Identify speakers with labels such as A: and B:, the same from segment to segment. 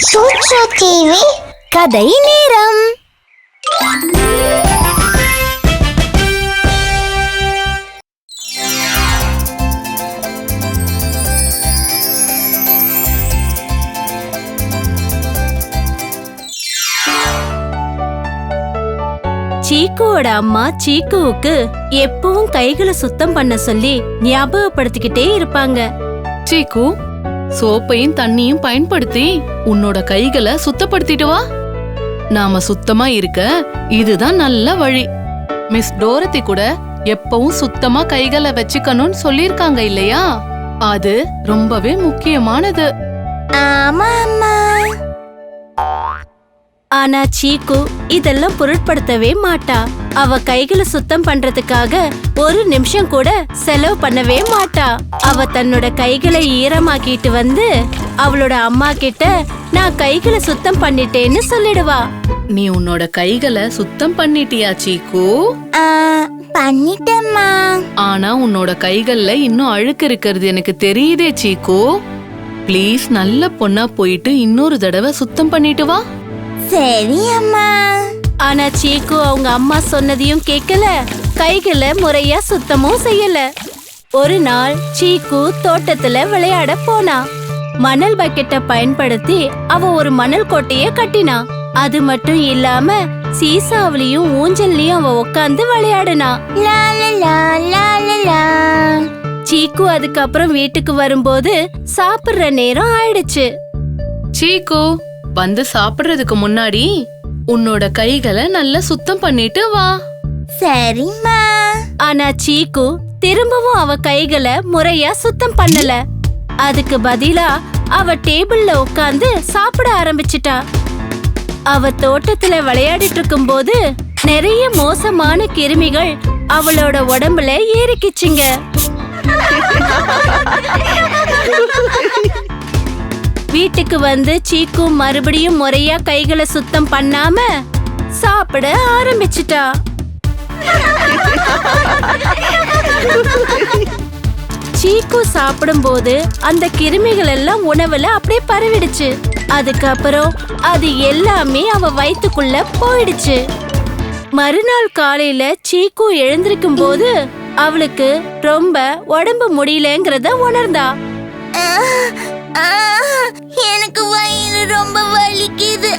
A: சூட்சு TV
B: கதை நேரம். சீக்குவோட அம்மா சீக்குவுக்கு எப்பவும் கைகளை சுத்தம் பண்ண சொல்லி ஞாபகப்படுத்திக்கிட்டே இருப்பாங்க.
C: சீக்கு சோப்பையும் தண்ணியும் பயன்படுத்தி உன்னோட கைகளை சுத்தப்படுத்திட்டு வா. நாம சுத்தமா இருக்க இதுதான் நல்ல வழி. மிஸ் டோரத்தி கூட எப்பவும் சுத்தமா கைகளை வச்சுக்கணும்னு சொல்லிருக்காங்க இல்லையா? அது ரொம்பவே முக்கியமானது.
B: ஆமா அம்மா. ஆனா சீக்கு இதெல்லாம் பொருட்படுத்தவே மாட்டா. அவ கைகளை சுத்தம் பண்றதுக்காக ஒரு நிமிஷம் கூட செலவு பண்ணவே மாட்டா. அவ தன்னோட கைகளை ஈரமாக்கிட்டு வந்து அவளோட அம்மா கிட்ட நான் கைகளை சுத்தம் பண்ணிட்டேன்னு சொல்லிடுவா.
C: நீ உன்னோட கைகளை சுத்தம் பண்ணிட்டியா சீக்கு?
B: பண்ணிட்டேம்மா.
C: ஆனா உன்னோட கைகள்ல இன்னும் அழுக்கு இருக்கிறது எனக்கு தெரியுதே சீக்கு. ப்ளீஸ் நல்ல பொண்ணா போயிட்டு இன்னொரு தடவை சுத்தம் பண்ணிட்டு வா.
B: சரி அம்மா ஆனா சீக்கு அவங்க அம்மா சொன்னதையும் கேட்கல கைகளை முறையா சுத்தமும் செய்யல. ஒரு நாள் சீக்கு தோட்டத்துல விளையாட போனா. மணல் பக்கெட்டை பயன்படுத்தி அவ ஒரு மணல் கோட்டைய கட்டினா. அது மட்டும் இல்லாம சீசாவிலையும் ஊஞ்சல்லையும் அவ உட்காந்து விளையாடுனா. சீக்கு அதுக்கப்புறம் வீட்டுக்கு வரும்போது சாப்பிடுற நேரம் ஆயிடுச்சு.
C: சீக்கு வந்து சாப்பிடுறதுக்கு முன்னாடி உன்னோட கைகளை நல்லா சுத்தம் பண்ணிட்டு வா.
B: சரிம்மா. ஆனா சீக்கு திரும்பவும் அவ கைகளை முறையா சுத்தம் பண்ணல. அதுக்கு பதிலா அவ டேபிள்ல உட்கார்ந்து சாப்பிட ஆரம்பிச்சிட்டா. அவ தோட்டத்துல விளையாடிட்டு இருக்கும்போது நிறைய மோசமான கிருமிகள் அவளோட உடம்புல ஏறிக்கிச்சுங்க. வீட்டுக்கு வந்து சீக்கு மறுபடியும் முறையா கைகளை சுத்தம் பண்ணாம சாப்பிட ஆரம்பிச்சிட்டா. சீக்கு சாப்பிடும்போது அந்த கிருமிகள் எல்லாம் உணவுல அப்படியே பரவிடுச்சு. அதுக்கப்புறம் அது எல்லாமே அவ வயிற்றுக்குள்ள போயிடுச்சு. மறுநாள் காலையில சீக்கு எழுந்திருக்கும் போது அவளுக்கு ரொம்ப உடம்பு முடியலங்கிறத உணர்ந்தா.
D: எனக்கு வயிறு ரொம்ப வலிக்குது.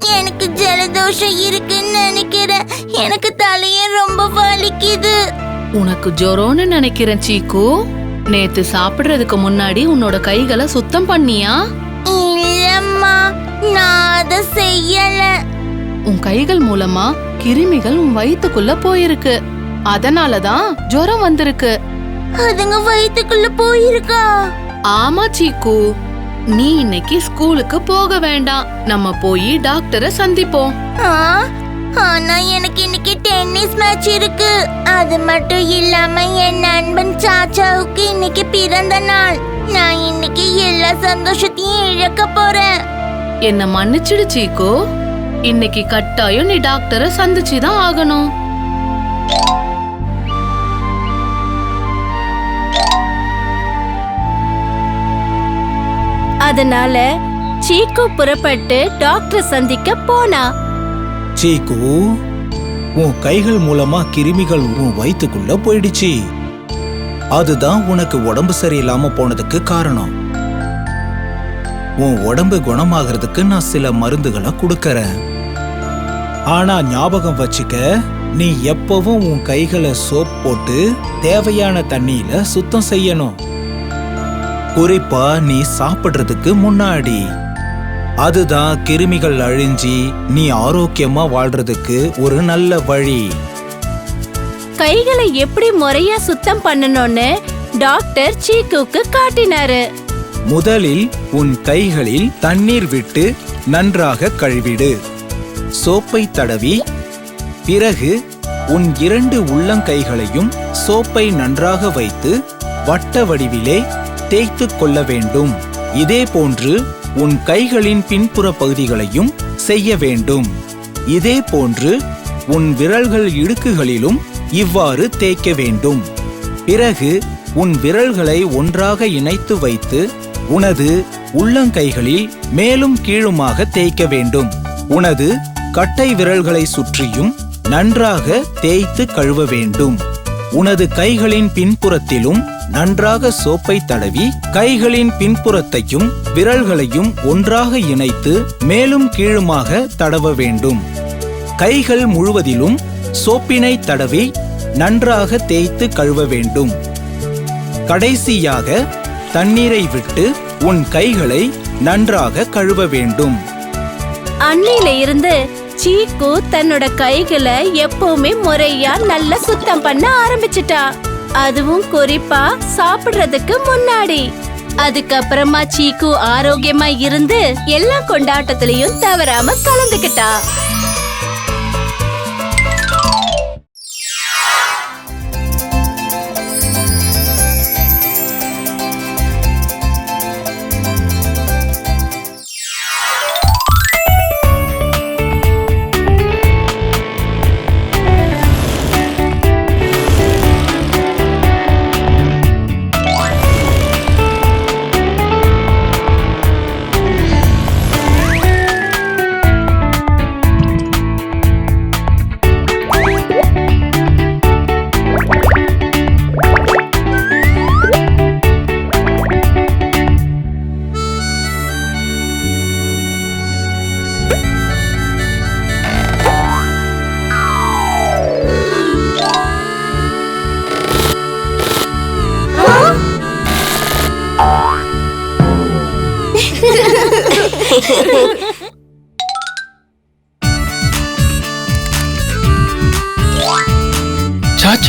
D: எனக்கு ஜலதோஷம் இருக்குன்னு நினைக்கிறேன். எனக்கு தலையே ரொம்ப வலிக்குது.
C: உனக்கு ஜொரோன்னு நினைக்கிறேன் சீக்கு. நேத்து சாப்பிடுறதுக்கு முன்னாடி உன்னோட கைகளை சுத்தம் பண்ணியா?
D: இல்லம்மா நான் அதை செய்யல.
C: உன் கைகள் மூலமா கிருமிகள் உன் வயித்துக்குள்ள போயிருக்கு. அதனாலதான் ஜுரம் வந்திருக்கு.
D: அதுங்க வயித்துக்குள்ள போயிருக்கா.
C: ஆமா சீக்கு. நீ இன்னைக்கு ஸ்கூலுக்கு போக வேண்டாம். நம்ம போய் டாக்டரை சந்திப்போம்.
D: ஆ, ஆனா எனக்கு இன்னைக்கு டென்னிஸ் மேட்ச் இருக்கு. அது மட்டும் இல்லாம என் நண்பன் சாச்சாவுக்கு இன்னைக்கு பிறந்த நாள். நான் இன்னைக்கு எல்லா சந்தோஷத்தையும் இழக்க போறேன்.
C: என்ன மன்னிச்சிடு சீக்கு. இன்னைக்கு கட்டாயம் நீ டாக்டரை சந்திச்சுதான் ஆகணும்.
B: அதனால சீக்கு புறப்பட்டு டாக்டர் சந்திக்க போனா.
E: சீக்கு உன் கைகள் மூலமா கிருமிகள் உன் வயிற்றுக்குள்ள போயிடுச்சு. அதுதான் உனக்கு உடம்பு சரியில்லாம போனதுக்கு காரணம். உன் உடம்பு குணமாகிறதுக்கு நான் சில மருந்துகளை கொடுக்கறேன். ஆனா ஞாபகம் வச்சுக்க நீ எப்பவும் உன் கைகளை சோப் போட்டு தேவையான தண்ணியில சுத்தம் செய்யணும். குறிப்பா நீ சாப்பிடுறதுக்கு முன்னாடி. அதுதான் கிருமிகள் அழிஞ்சி நீ ஆரோக்கியமா வாழ்றதுக்கு ஒரு நல்ல வழி.
B: கைகளை எப்படி முறையா சுத்தம் பண்ணணும்னு டாக்டர் சீக்குக்கு காட்டினாரு.
E: முதலில் உன் கைகளில் தண்ணீர் விட்டு நன்றாக கழுவிடு. சோப்பை தடவி பிறகு உன் இரண்டு உள்ளங்கைகளையும் சோப்பை நன்றாக வைத்து வட்ட வடிவிலே தேய்த்து கொள்ள வேண்டும். இதே போன்று உன் கைகளின் பின்புற பகுதிகளையும் செய்ய வேண்டும். இதே போன்று உன் விரல்கள் இடுக்குகளிலும் இவ்வாறு தேய்க்க வேண்டும். பிறகு உன் விரல்களை ஒன்றாக இணைத்து வைத்து உனது உள்ளங்கைகளில் மேலும் கீழுமாக தேய்க்க வேண்டும். உனது கட்டை விரல்களை சுற்றியும் நன்றாக தேய்த்து கழுவ வேண்டும். உனது கைகளின் பின்புறத்திலும் நன்றாக சோப்பை தடவி கைகளின் பின்புறத்தையும் விரல்களையும் ஒன்றாக இணைத்து மேலும் கீழுமாக தடவ வேண்டும். கைகள் முழுவதிலும் சோப்பினை தடவி நன்றாக தேய்த்து கழுவ வேண்டும். கடைசியாக தண்ணீரை விட்டு உன் கைகளை நன்றாக கழுவ வேண்டும்.
B: அன்னையில இருந்து சீக்கு தன்னோட கைகளை எப்பவுமே முறையா நல்லா சுத்தம் பண்ண ஆரம்பிச்சிட்டா. அதுவும் குறிப்பா சாப்பிடுறதுக்கு முன்னாடி. அதுக்கப்புறமா சீக்கு ஆரோக்கியமா இருந்து எல்லா கொண்டாட்டத்திலையும் தவறாம கலந்துக்கிட்டா.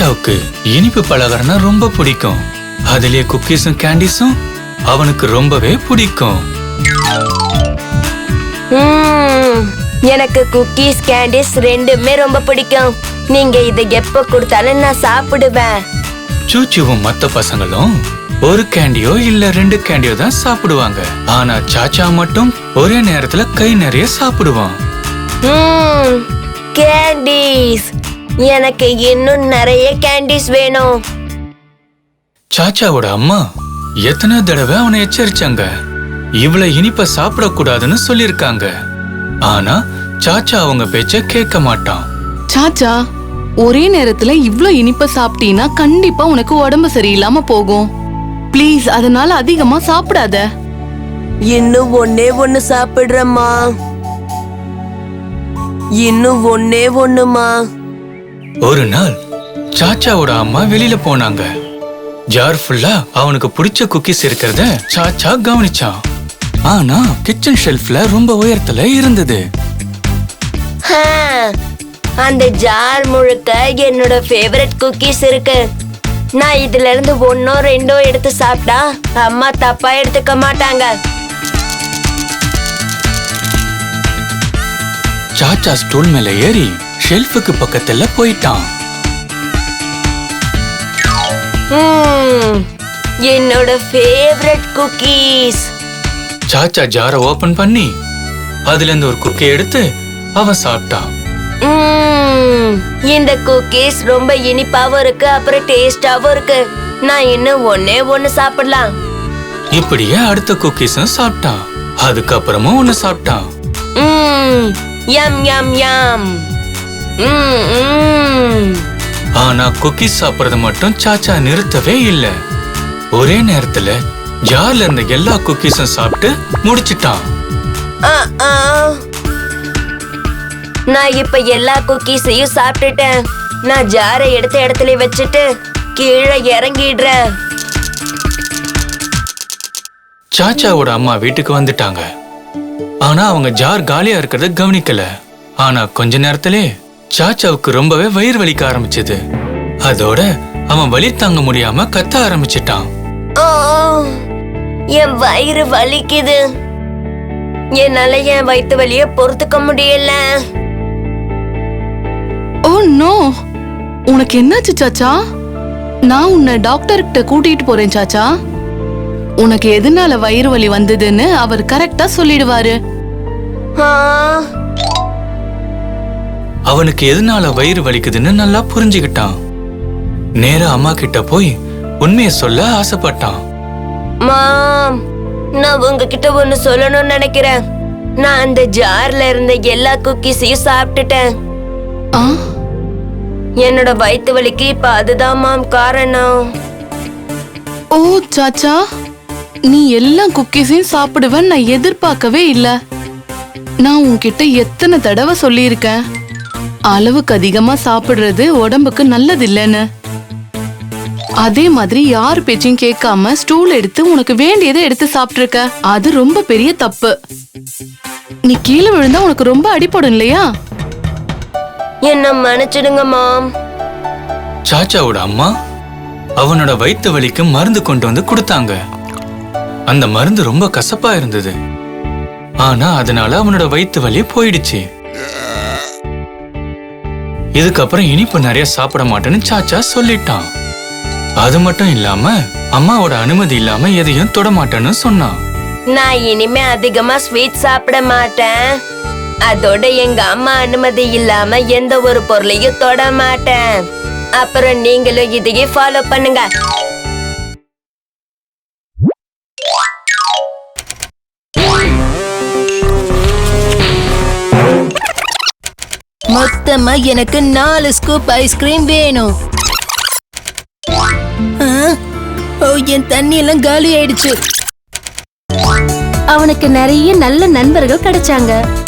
A: சாச்சாவுக்கு இனிப்பு பலகாரம்னா ரொம்ப பிடிக்கும். அதுலயே குக்கீஸும் கேண்டீஸும் அவனுக்கு ரொம்பவே பிடிக்கும்.
F: எனக்கு குக்கீஸ் கேண்டிஸ் ரெண்டுமே ரொம்ப பிடிக்கும். நீங்க இதை எப்ப கொடுத்தாலும் நான் சாப்பிடுவேன்.
A: சூச்சுவும் மத்த பசங்களும் ஒரு கேண்டியோ இல்ல ரெண்டு கேண்டியோ தான் சாப்பிடுவாங்க. ஆனா சாச்சா மட்டும் ஒரே நேரத்துல கை நிறைய சாப்பிடுவான்.
F: கேண்டீஸ் எனக்கு இன்னும் நிறைய கேண்டீஸ் வேணும்.
A: சாச்சாவோட அம்மா எத்தனை தடவை அவனை எச்சரிச்சாங்க? இவ்வளவு இனிப்ப சாப்பிடக்கூடாதுன்னு சொல்லிருக்காங்க ஆனா சாச்சா அவங்க பேச்ச கேட்க மாட்டான்.
C: சாச்சா ஒரே நேரத்துல இவ்ளோ இனிப்ப சாப்பிட்டீன்னா கண்டிப்பா உனக்கு உடம்பு சரியில்லாம போகும். ப்ளீஸ் அதனால அதிகமா சாப்பிடாத.
F: இன்னும் ஒன்னே ஒன்னு சாப்பிடுறேம்மா. இன்னும் ஒன்னே ஒண்ணுமா
A: ஒரு நாள் சாச்சாவோட அம்மா வெளியில போனாங்க. ஜார் ஃபுல்லா அவனுக்கு பிடிச்ச குக்கீஸ் இருக்கிறத சாச்சா கவனிச்சான். ஆனா கிச்சன் ஷெல்ஃப்ல ரொம்ப உயரத்துல இருந்தது.
F: அந்த ஜார் முழுக்க என்னோட ஃபேவரட் குக்கீஸ் இருக்கு. நான் இதுல இருந்து ஒன்னோ ரெண்டோ எடுத்து சாப்பிட்டா அம்மா தப்பா எடுத்துக்க மாட்டாங்க.
A: சாச்சா ஸ்டூல் மேல ஏறி ஷெல்ஃபுக்கு பக்கத்துல போயிட்டான்.
F: என்னோட ஃபேவரட் குக்கீஸ்
A: சாச்சா ஜாரை ஓபன் பண்ணி அதுல இருந்து ஒரு குக்கி எடுத்து அவன் சாப்பிட்டான்.
F: இந்த குக்கீஸ் ரொம்ப இனிப்பாவும் இருக்கு அப்புறம் டேஸ்டாவும் இருக்கு. நான் இன்னும் ஒன்னே ஒன்னு சாப்பிடலாம்.
A: இப்படியே அடுத்த குக்கீஸும் சாப்பிட்டான். அதுக்கப்புறமும் ஒன்னு சாப்பிட்டான்.
F: Yum yum yum.
A: ஆனா குக்கீஸ் சாப்பிடறது மட்டும் சாச்சா நிறுத்தவே இல்ல. ஒரே நேரத்துல ஜார்ல இருந்த எல்லா குக்கீஸும் சாப்பிட்டு முடிச்சிட்டான்.
F: நான் இப்ப எல்லா குக்கீஸையும் சாப்பிட்டுட்டேன். நான் ஜாரை எடுத்த இடத்துல வச்சுட்டு கீழே இறங்கிடுறேன்.
A: சாச்சாவோட அம்மா வீட்டுக்கு வந்துட்டாங்க. ஆனா அவங்க ஜார் காலியா இருக்கிறத கவனிக்கல. ஆனா கொஞ்ச நேரத்திலே சாச்சாவுக்கு ரொம்பவே வயிறு வலிக்க ஆரம்பிச்சது. அதோட அவன் வலி தாங்க முடியாம கத்த ஆரம்பிச்சிட்டான்.
F: ஆ, என் வயிறு வலிக்குது. என்னால என் வயிற்று வலிய பொறுத்துக்க முடியல.
C: Oh no. உனக்கு என்னாச்சு சாச்சா? நான் உன்னை டாக்டர் கிட்ட கூட்டிட்டு போறேன் சாச்சா. உனக்கு எதனால வயிறு வலி வந்ததுன்னு அவர் கரெக்டா சொல்லிடுவாரு.
F: ஆ,
A: அவனுக்கு எதனால வயிறு வலிக்குதுன்னு நல்லா புரிஞ்சுக்கிட்டான். நேரா அம்மா கிட்ட போய் உண்மையை சொல்ல ஆசைப்பட்டான்.
F: மாம் நான் உங்ககிட்ட ஒண்ணு சொல்லணும்னு நினைக்கிறேன். நான் அந்த ஜார்ல இருந்த எல்லா குக்கீஸையும் சாப்பிட்டுட்டேன்.
C: ஆ?
F: என்னோட வயித்து வலிக்கு இப்ப அதுதான் மாம் காரணம்.
C: ஓ சாச்சா. நீ எல்லா குக்கீஸையும் சாப்பிடுவேன்னு நான் எதிர்பார்க்கவே இல்ல. நான் உன்கிட்ட எத்தனை தடவை சொல்லியிருக்கேன். அளவுக்கு அதிகமா சாப்பிடுறது உடம்புக்கு நல்லது இல்லைன்னு அதே மாதிரி யார் பேச்சையும் கேட்காம ஸ்டூல் எடுத்து உனக்கு வேண்டியதை எடுத்து சாப்பிட்டிருக்க? அது ரொம்ப பெரிய தப்பு. நீ கீழே விழுந்தா உனக்கு ரொம்ப அடிபடும் இல்லையா?
F: என்ன மன்னிச்சிடுங்க மாம்.
A: சாச்சாவோட அம்மா அவனோட வயித்து வலிக்கு மருந்து கொண்டு வந்து கொடுத்தாங்க. அந்த மருந்து ரொம்ப கசப்பா இருந்தது. ஆனா அதனால அவனோட வயித்து வலி போயிடுச்சு. இதுக்கப்புறம் இனிப்பு நிறைய சாப்பிட மாட்டேன்னு சாச்சா சொல்லிட்டான். அது மட்டும் இல்லாம அம்மாவோட அனுமதி இல்லாம எதையும் தொட மாட்டேன்னு சொன்னான்.
F: நான் இனிமே அதிகமா ஸ்வீட் சாப்பிட மாட்டேன். அதோட எங்க அம்மா அனுமதி இல்லாம எந்த ஒரு பொருளையும் தொட மாட்டேன். அப்புறம் நீங்களும் இதையே ஃபாலோ பண்ணுங்க.
B: மொத்தமா எனக்கு நாலு ஸ்கூப் ஐஸ்கிரீம் வேணும். ஆ? ஓ என் தண்ணி எல்லாம் காலி ஆயிடுச்சு. அவனுக்கு நிறைய நல்ல நண்பர்கள் கிடைச்சாங்க.